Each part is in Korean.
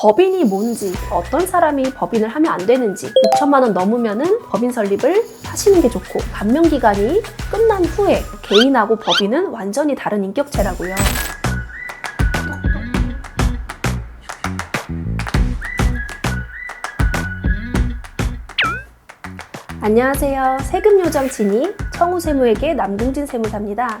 법인이 뭔지, 어떤 사람이 법인을 하면 안 되는지, 6천만 원 넘으면은 법인 설립을 하시는 게 좋고, 감면 기간이 끝난 후에 개인하고 법인은 완전히 다른 인격체라고요. 안녕하세요. 세금 요정 진이 청우 세무에게 남궁진 세무사입니다.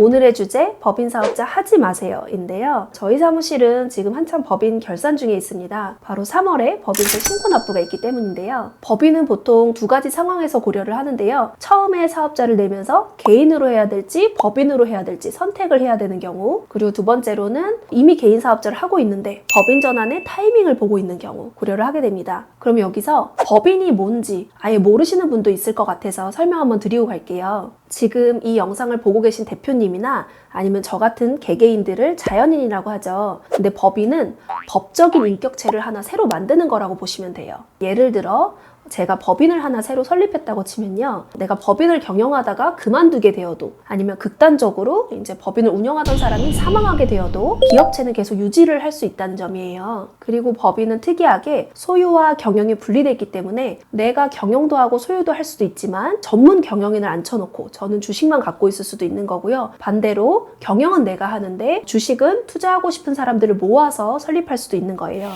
오늘의 주제 법인 사업자 하지 마세요 인데요. 저희 사무실은 지금 한참 법인 결산 중에 있습니다. 바로 3월에 법인세 신고 납부가 있기 때문인데요. 법인은 보통 두 가지 상황에서 고려를 하는데요. 처음에 사업자를 내면서 개인으로 해야 될지 법인으로 해야 될지 선택을 해야 되는 경우, 그리고 두 번째로는 이미 개인 사업자를 하고 있는데 법인 전환의 타이밍을 보고 있는 경우 고려를 하게 됩니다. 그럼 여기서 법인이 뭔지 아예 모르시는 분도 있을 것 같아서 설명 한번 드리고 갈게요. 지금 이 영상을 보고 계신 대표님이나 아니면 저 같은 개개인들을 자연인이라고 하죠. 근데 법인은 법적인 인격체를 하나 새로 만드는 거라고 보시면 돼요. 예를 들어 제가 법인을 하나 새로 설립했다고 치면요. 내가 법인을 경영하다가 그만두게 되어도 아니면 극단적으로 이제 법인을 운영하던 사람이 사망하게 되어도 기업체는 계속 유지를 할 수 있다는 점이에요. 그리고 법인은 특이하게 소유와 경영이 분리되어 있기 때문에 내가 경영도 하고 소유도 할 수도 있지만 전문 경영인을 앉혀놓고 저는 주식만 갖고 있을 수도 있는 거고요. 반대로 경영은 내가 하는데 주식은 투자하고 싶은 사람들을 모아서 설립할 수도 있는 거예요.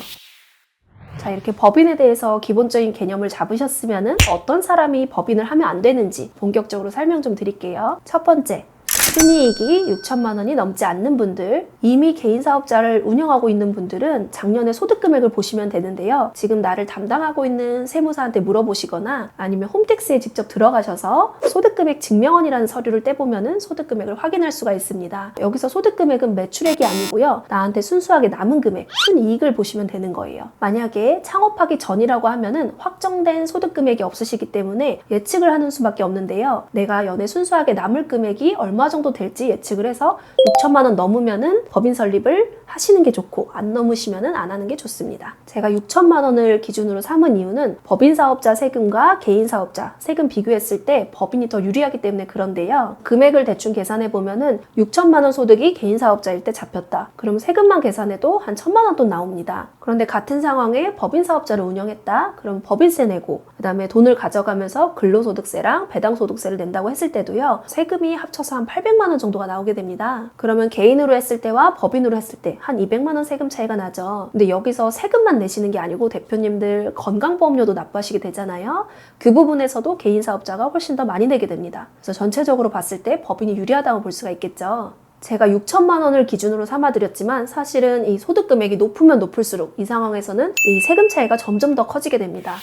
자, 이렇게 법인에 대해서 기본적인 개념을 잡으셨으면 어떤 사람이 법인을 하면 안 되는지 본격적으로 설명 좀 드릴게요. 첫 번째, 순이익이 6천만 원이 넘지 않는 분들, 이미 개인 사업자를 운영하고 있는 분들은 작년에 소득 금액을 보시면 되는데요. 지금 나를 담당하고 있는 세무사한테 물어보시거나 아니면 홈택스에 직접 들어가셔서 소득 금액 증명원이라는 서류를 떼보면은 소득 금액을 확인할 수가 있습니다. 여기서 소득 금액은 매출액이 아니고요. 나한테 순수하게 남은 금액, 순이익을 보시면 되는 거예요. 만약에 창업하기 전이라고 하면은 확정된 소득 금액이 없으시기 때문에 예측을 하는 수밖에 없는데요. 내가 연애 순수하게 남을 금액이 얼마 정도 될지 예측을 해서 6천만 원 넘으면은 법인 설립을 하시는 게 좋고 안 넘으시면은 안 하는 게 좋습니다. 제가 6천만 원을 기준으로 삼은 이유는 법인 사업자 세금과 개인 사업자 세금 비교했을 때 법인이 더 유리하기 때문에 그런데요. 금액을 대충 계산해 보면은 6천만 원 소득이 개인 사업자일 때 잡혔다. 그럼 세금만 계산해도 한 천만 원 돈 나옵니다. 그런데 같은 상황에 법인 사업자를 운영했다. 그럼 법인세 내고 그다음에 돈을 가져가면서 근로소득세랑 배당소득세를 낸다고 했을 때도요. 세금이 합쳐서 한 800만 원 정도가 나오게 됩니다. 그러면 개인으로 했을 때와 법인으로 했을 때 한 200만 원 세금 차이가 나죠. 근데 여기서 세금만 내시는 게 아니고 대표님들 건강보험료도 납부하시게 되잖아요. 그 부분에서도 개인 사업자가 훨씬 더 많이 내게 됩니다. 그래서 전체적으로 봤을 때 법인이 유리하다고 볼 수가 있겠죠. 제가 6천만 원을 기준으로 삼아드렸지만 사실은 이 소득 금액이 높으면 높을수록 이 상황에서는 이 세금 차이가 점점 더 커지게 됩니다.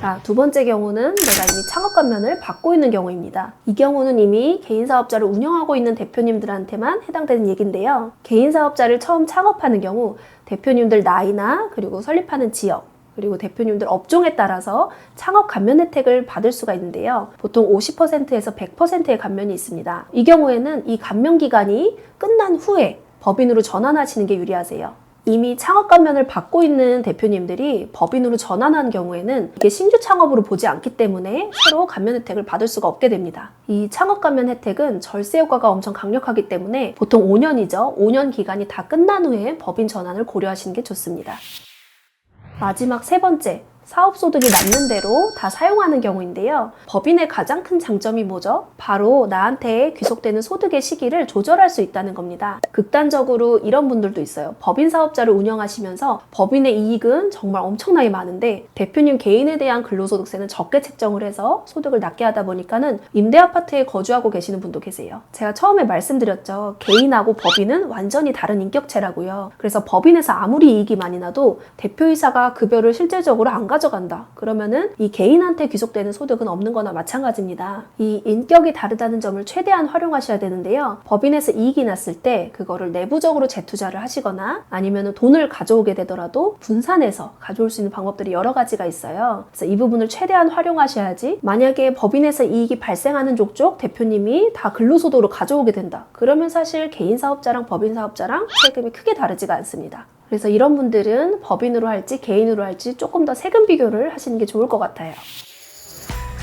자, 두 번째 경우는 내가 이미 창업 감면을 받고 있는 경우입니다. 이 경우는 이미 개인 사업자를 운영하고 있는 대표님들한테만 해당되는 얘기인데요. 개인 사업자를 처음 창업하는 경우 대표님들 나이나 그리고 설립하는 지역 그리고 대표님들 업종에 따라서 창업 감면 혜택을 받을 수가 있는데요. 보통 50%에서 100%의 감면이 있습니다. 이 경우에는 이 감면 기간이 끝난 후에 법인으로 전환하시는 게 유리하세요. 이미 창업 감면을 받고 있는 대표님들이 법인으로 전환한 경우에는 이게 신규 창업으로 보지 않기 때문에 새로 감면 혜택을 받을 수가 없게 됩니다. 이 창업 감면 혜택은 절세 효과가 엄청 강력하기 때문에 보통 5년이죠. 5년 기간이 다 끝난 후에 법인 전환을 고려하시는 게 좋습니다. 마지막 세 번째, 사업소득이 남는 대로 다 사용하는 경우인데요. 법인의 가장 큰 장점이 뭐죠? 바로 나한테 귀속되는 소득의 시기를 조절할 수 있다는 겁니다. 극단적으로 이런 분들도 있어요. 법인 사업자를 운영하시면서 법인의 이익은 정말 엄청나게 많은데 대표님 개인에 대한 근로소득세는 적게 책정을 해서 소득을 낮게 하다 보니까는 임대 아파트에 거주하고 계시는 분도 계세요. 제가 처음에 말씀드렸죠. 개인하고 법인은 완전히 다른 인격체라고요. 그래서 법인에서 아무리 이익이 많이 나도 대표이사가 급여를 실질적으로 안 가져간다. 그러면은 이 개인한테 귀속되는 소득은 없는 거나 마찬가지입니다. 이 인격이 다르다는 점을 최대한 활용하셔야 되는데요. 법인에서 이익이 났을 때 그거를 내부적으로 재투자를 하시거나 아니면 돈을 가져오게 되더라도 분산해서 가져올 수 있는 방법들이 여러 가지가 있어요. 그래서 이 부분을 최대한 활용하셔야지 만약에 법인에서 이익이 발생하는 족족 대표님이 다 근로소득으로 가져오게 된다. 그러면 사실 개인 사업자랑 법인 사업자랑 세금이 크게 다르지가 않습니다. 그래서 이런 분들은 법인으로 할지 개인으로 할지 조금 더 세금 비교를 하시는 게 좋을 것 같아요.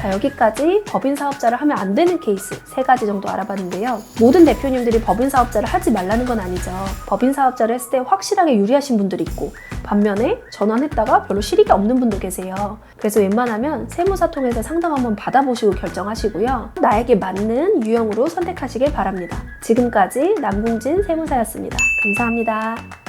자, 여기까지 법인 사업자를 하면 안 되는 케이스 세 가지 정도 알아봤는데요. 모든 대표님들이 법인 사업자를 하지 말라는 건 아니죠. 법인 사업자를 했을 때 확실하게 유리하신 분들이 있고 반면에 전환했다가 별로 실익이 없는 분도 계세요. 그래서 웬만하면 세무사 통해서 상담 한번 받아보시고 결정하시고요. 나에게 맞는 유형으로 선택하시길 바랍니다. 지금까지 남궁진 세무사였습니다. 감사합니다.